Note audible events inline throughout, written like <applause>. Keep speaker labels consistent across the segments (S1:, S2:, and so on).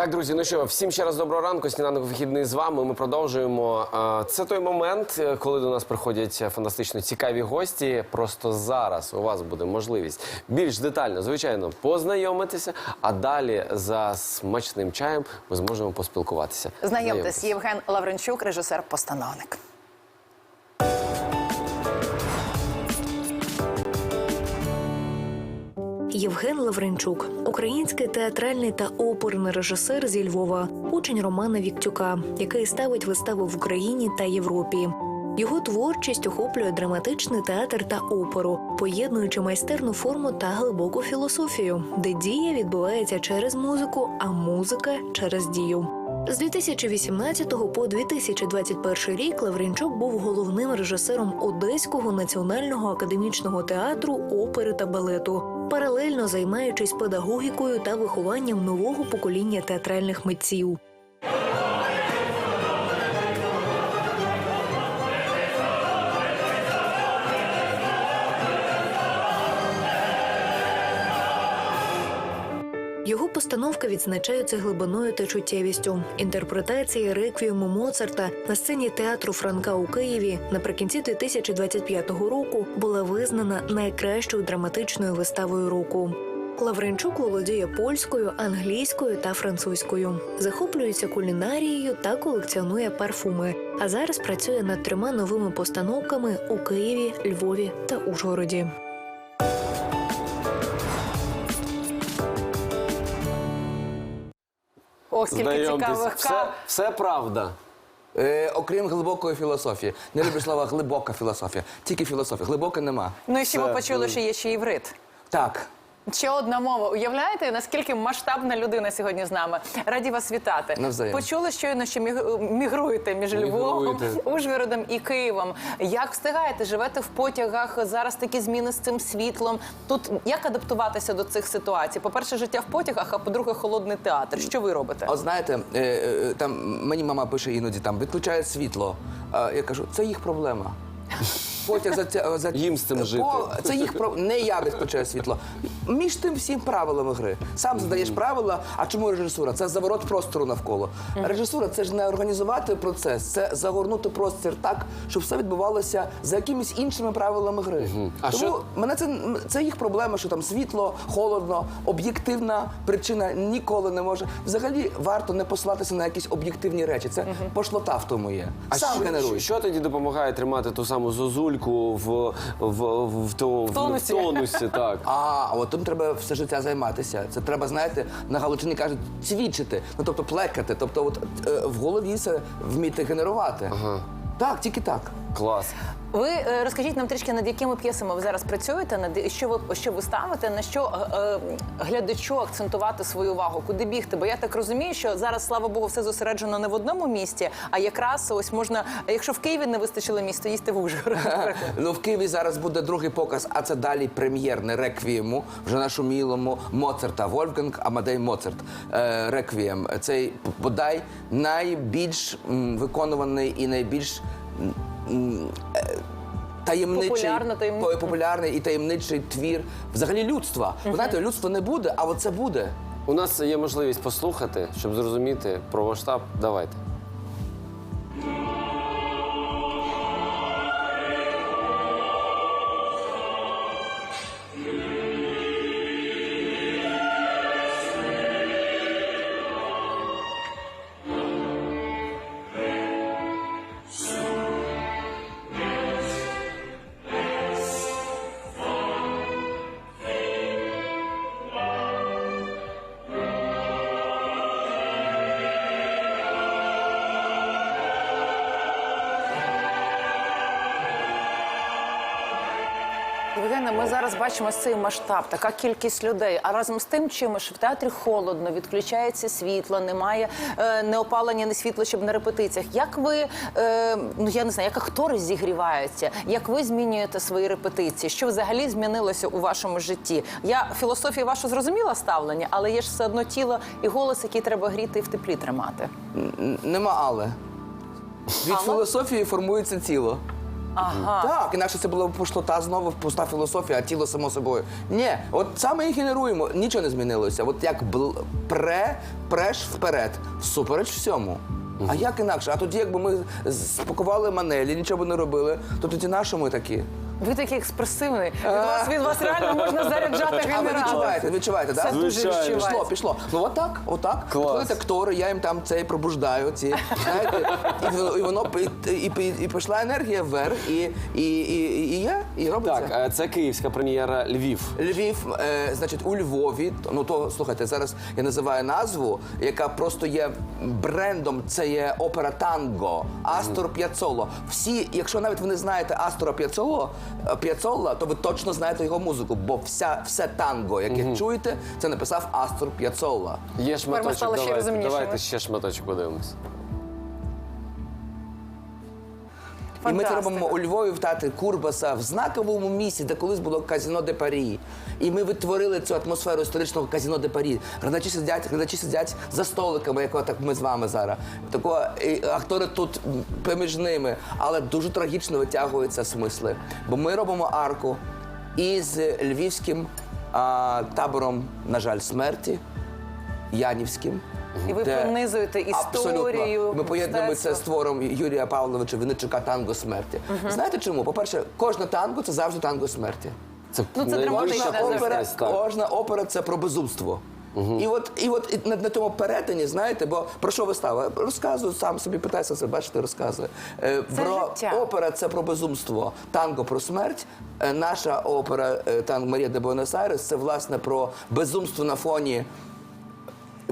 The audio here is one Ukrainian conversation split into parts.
S1: Так, друзі, ну що, всім ще раз доброго ранку. Сніданок вихідний з вами. Ми продовжуємо. Це той момент, е, коли до нас приходять фантастично цікаві гості. Просто зараз у вас буде можливість більш детально, звичайно, познайомитися. А далі за смачним чаєм ми зможемо поспілкуватися.
S2: Знайомтесь, Євген Лавренчук, режисер-постановник.
S3: Євген Лавренчук, український театральний та оперний режисер зі Львова, учень Романа Віктюка, який ставить вистави в Україні та Європі. Його творчість охоплює драматичний театр та оперу, поєднуючи майстерну форму та глибоку філософію, де дія відбувається через музику, а музика через дію. З 2018 по 2021 рік Лавренчук був головним режисером Одеського національного академічного театру опери та балету, паралельно займаючись педагогікою та вихованням нового покоління театральних митців. Його постановки відзначаються глибиною та чуттєвістю. Інтерпретація реквієму Моцарта на сцені театру Франка у Києві наприкінці 2025 року була визнана найкращою драматичною виставою року. Лавренчук володіє польською, англійською та французькою, захоплюється кулінарією та колекціонує парфуми. А зараз працює над трьома новими постановками у Києві, Львові та Ужгороді.
S2: Ох, скільки
S1: Знайомтесь.
S2: цікавих
S1: Все,
S2: кав.
S1: все правда.
S4: Е, окрім глибокої філософії. Не люблю слова глибока філософія. Тільки філософія. Глибока нема.
S2: Ну і ще ми
S1: Все.
S2: почули, що є ще іврит.
S4: Так.
S2: Ще одна мова. Уявляєте, наскільки масштабна людина сьогодні з нами? Раді вас вітати.
S4: Навзаєм.
S2: Почули щойно, що міг- мігруєте між Львовом,
S1: Мігруєте.
S2: Ужгородом і Києвом. Як встигаєте? Живете в потягах? Зараз такі зміни з цим світлом. Тут як адаптуватися до цих ситуацій? По-перше, життя в потягах, а по-друге, холодний театр. Що ви робите?
S4: От знаєте, е, е, там мені мама пише іноді там відключає світло. Я кажу, це їх проблема. Потяг за, ця- за
S1: Їм з цим жити.
S4: Це їх про не я відключаю світло. Між тим всім правилами гри. Сам задаєш правила. А чому режисура? Це заворот простору навколо. Режисура це ж не організувати процес, це загорнути простір так, щоб все відбувалося за якимись іншими правилами гри.
S1: А
S4: Тому
S1: що-
S4: мене це це їх проблема, що там світло, холодно, об'єктивна причина ніколи не може. Взагалі варто не посилатися на якісь об'єктивні речі. Це пошлота в тому є.
S1: А
S4: Сам
S1: що,
S4: генеруй.
S1: що тоді допомагає тримати ту саму зозульку в, в, в, в, тому- в,
S2: тонусі.
S1: в тонусі? Так. <laughs>
S4: А, от тим треба все життя займатися. Це треба, знаєте, на Галичині кажуть цвічити, ну тобто плекати. Тобто, от е, в голові це вміти генерувати.
S1: Ага.
S4: Так, тільки так.
S1: Клас.
S2: Ви е, розкажіть нам трішки, над якими п'єсами ви зараз працюєте, над що ви що ви ставите, на що е, е, глядачу акцентувати свою увагу, куди бігти? Бо я так розумію, що зараз, слава Богу, все зосереджено не в одному місті, а якраз ось можна, якщо в Києві не вистачило місця, їсти в наприклад.
S4: Ну в Києві зараз буде другий показ, а це далі прем'єрне реквієму, вже нашумілому Моцарта Вольфганг Амадей Моцарт. Е, реквієм. Цей бодай найбільш м, виконуваний і найбільш. Е, Таємничий,
S2: Популярно,
S4: популярний і таємничий твір взагалі людства. Ви знаєте, людство не буде, а от це буде.
S1: У нас є можливість послухати, щоб зрозуміти про масштаб. Давайте.
S2: Євгене, ми зараз бачимо цей масштаб, така кількість людей. А разом з тим, чимось в театрі холодно, відключається світло, немає е, не опалення, не світло, щоб на репетиціях. Як ви е, ну я не знаю, як актори зігріваються, як ви змінюєте свої репетиції? Що взагалі змінилося у вашому житті? Я філософію вашу зрозуміла ставлення, але є ж все одно тіло і голос, який треба гріти і в теплі тримати.
S4: Н- Нема але. Від
S2: Але?
S4: філософії формується тіло.
S2: Ага.
S4: Так, інакше це було б пустота знову пуста філософія, а тіло само собою. Ні, от саме і генеруємо, нічого не змінилося. От як бл... пре, преш вперед, супереч всьому. А як інакше? А тоді, якби ми спакували манелі, нічого б не робили, то тоді нашому такі?
S2: Ви такий експресивний. Від вас від вас реально можна заряджати
S4: А ви
S2: генератор.
S4: відчуваєте, відчуваєте,
S2: Це
S4: так?
S2: дуже
S1: Звичайно.
S2: відчувається.
S4: Пішло, пішло. Ну отак, отак.
S1: Клас.
S4: Приходять актори, я їм там цей пробуждаю, ці, знаєте, і, воно- і воно і, і, і, і пішла енергія вверх, і, і, і, і є, і робиться.
S1: Так, е, це київська прем'єра Львів.
S4: Львів, е, значить, у Львові, ну то слухайте, зараз я називаю назву, яка просто є брендом. Це є опера танго, Астор П'яцоло. Всі, якщо навіть ви не знаєте Астора П'яцоло, е, П'яцолла, то ви точно знаєте його музику, бо вся все танго, яке чуєте, це написав Астор П'яцолла.
S1: Є шматочок, давайте, давайте ще шматочок подивимось.
S4: І ми це робимо у Львові в театрі Курбаса в знаковому місці, де колись було казіно де Парі. І ми відтворили цю атмосферу історичного казіно де Парі. Глядачі сидять, глядачі сидять за столиками, як так ми з вами зараз. Тако, і актори тут поміж ними, але дуже трагічно витягуються смисли. Бо ми робимо арку із львівським а, табором, на жаль, смерті, Янівським.
S2: І ви
S4: де-
S2: пронизуєте історію.
S4: Абсолютно. Ми поєднуємо це з твором Юрія Павловича Винничука танго смерті. Знаєте чому? По-перше, кожне танго це завжди танго смерті.
S1: Це,
S2: Ну, це
S4: Кожна опера, кожна опера це про безумство. І от, і от і на, на тому перетині, знаєте, бо про що вистава? Розказую сам собі, питайся себе, бачите, розказує. Е,
S2: Це
S4: про
S2: життя.
S4: опера це про безумство, танго про смерть. Е, наша опера е, танго Марія де Буенос-Айрес це власне про безумство на фоні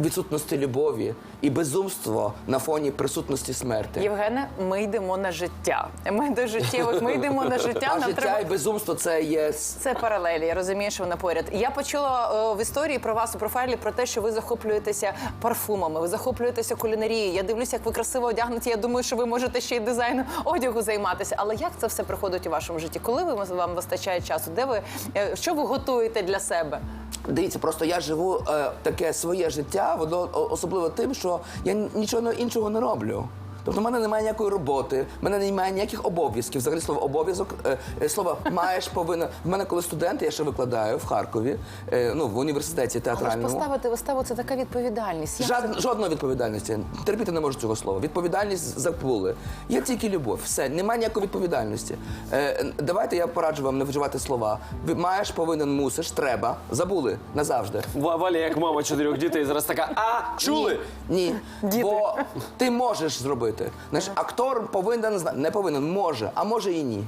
S4: відсутності любові і безумство на фоні присутності смерті.
S2: Євгене, ми йдемо на життя. Ми до життєвих, ми йдемо на життя.
S4: А
S2: Нам
S4: життя
S2: треба
S4: і безумство це є
S2: Це паралелі, я розумію, що вона поряд. Я почула е, в історії про вас у профайлі про те, що ви захоплюєтеся парфумами, ви захоплюєтеся кулінарією. Я дивлюся, як ви красиво одягнуті. Я думаю, що ви можете ще й дизайном одягу займатися. Але як це все приходить у вашому житті? Коли ви вам вистачає часу? Де ви е, що ви готуєте для себе?
S4: Дивіться, просто я живу е, таке своє життя, воно особливо тим, що я нічого іншого не роблю. Тобто в мене немає ніякої роботи, в мене немає ніяких обов'язків. Взагалі слово обов'язок, е, е, слово маєш повинен. В мене коли студент, я ще викладаю в Харкові, е, ну в університеті
S2: Але ж поставити виставу це така відповідальність.
S4: Жад, жодної відповідальності. Терпіти не можу цього слова. Відповідальність забули. Є тільки любов. Все, немає ніякої відповідальності. Давайте я пораджу вам не вживати слова. Ви маєш, повинен, мусиш, треба. Забули назавжди.
S1: Ва- Валя, як мама чотирьох дітей, зараз така, а, чули?
S4: Ні. Ні. Бо ти можеш зробити. Знаєш, актор повинен зна- не повинен, може, а може і ні.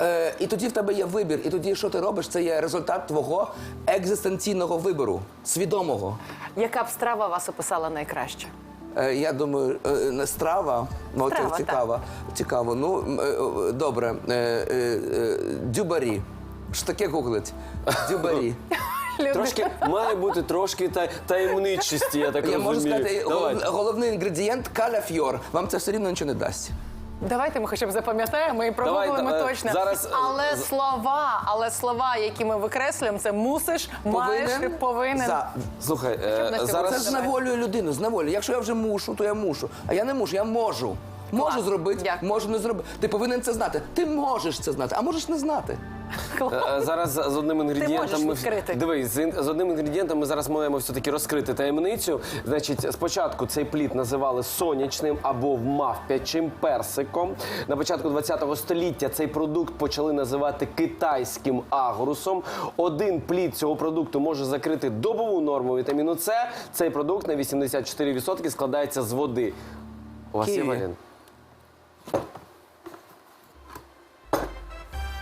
S4: Е, і тоді в тебе є вибір, і тоді, що ти робиш, це є результат твого екзистенційного вибору, свідомого.
S2: яка б страва вас описала найкраще?
S4: Е, Я думаю, е, не страва, ну,
S2: Страва,
S4: це цікаво. Цікаво. Ну, е, добре. Е, е, е, Дюбарі. Що таке гуглить? Дюбарі. <laughs>
S1: Трошки має бути трошки та, таємничості, я так
S4: Я
S1: розумію.
S4: можу сказати,
S1: Давайте.
S4: головний інгредієнт каляфьор. Вам це все рівно нічого не дасть.
S2: Давайте ми хоча б запам'ятаємо і прогуглимо
S1: е,
S2: точно.
S1: зараз, е,
S2: але
S1: з-
S2: слова, але слова, які ми викреслюємо, це мусиш, маєш, і повинен.
S4: За.
S1: Слухай, е,
S2: на
S4: Це
S1: зараз
S4: ж зневолює людину, зневолює. Якщо я вже мушу, то я мушу. А я не мушу, я можу. Можу
S2: Клас.
S4: зробити,
S2: Дякую.
S4: можу не зробити. Ти повинен це знати. Ти можеш це знати, а можеш не знати.
S1: Е, е, Зараз з одним інгредієнтом
S2: можеш
S1: ми
S2: відкрити.
S1: дивись, з, ін- з одним інгредієнтом ми зараз маємо все таки розкрити таємницю. Значить, спочатку цей плід називали сонячним або мавпячим персиком. На початку 20 століття цей продукт почали називати китайським агрусом. Один плід цього продукту може закрити добову норму вітаміну С. Цей продукт на 84% складається з води. У вас є
S4: Ківі.
S1: Валін?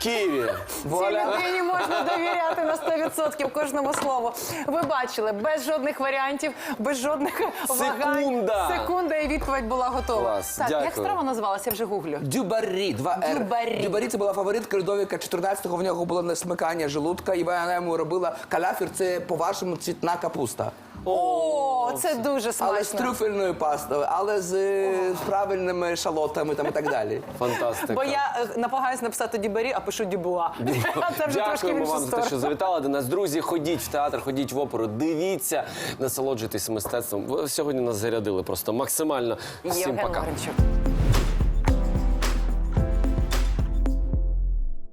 S1: Києві.
S2: Цій людині можна довіряти на 100% кожному слову. Ви бачили, без жодних варіантів, без жодних вагань.
S1: Секунда.
S2: Секунда, і відповідь була готова.
S1: Клас,
S2: так, як
S1: дякую.
S2: страва називалася? Я вже гуглю.
S4: Дюбарі, два Р.
S2: Дюбарі.
S4: Дюбарі це була фаворитка Людовіка 14-го, в нього було несмикання желудка, і вона йому робила каляфір, це по-вашому цвітна капуста.
S2: О, це дуже
S4: Але з
S2: смачно.
S4: трюфельною пастою, але з, е, з правильними шалотами там і так далі. <laughs>
S1: Фантастика.
S2: Бо я е, намагаюся написати дібарі, а пишу дібуа. Це <laughs> вже трошки
S1: Дякуємо вам за те, що
S2: сторону.
S1: завітали до нас. Друзі, ходіть в театр, ходіть в оперу, дивіться, насолоджуйтесь мистецтвом. Ви сьогодні нас зарядили просто максимально. Всім
S2: Євген
S1: пока.
S2: Лавренчук.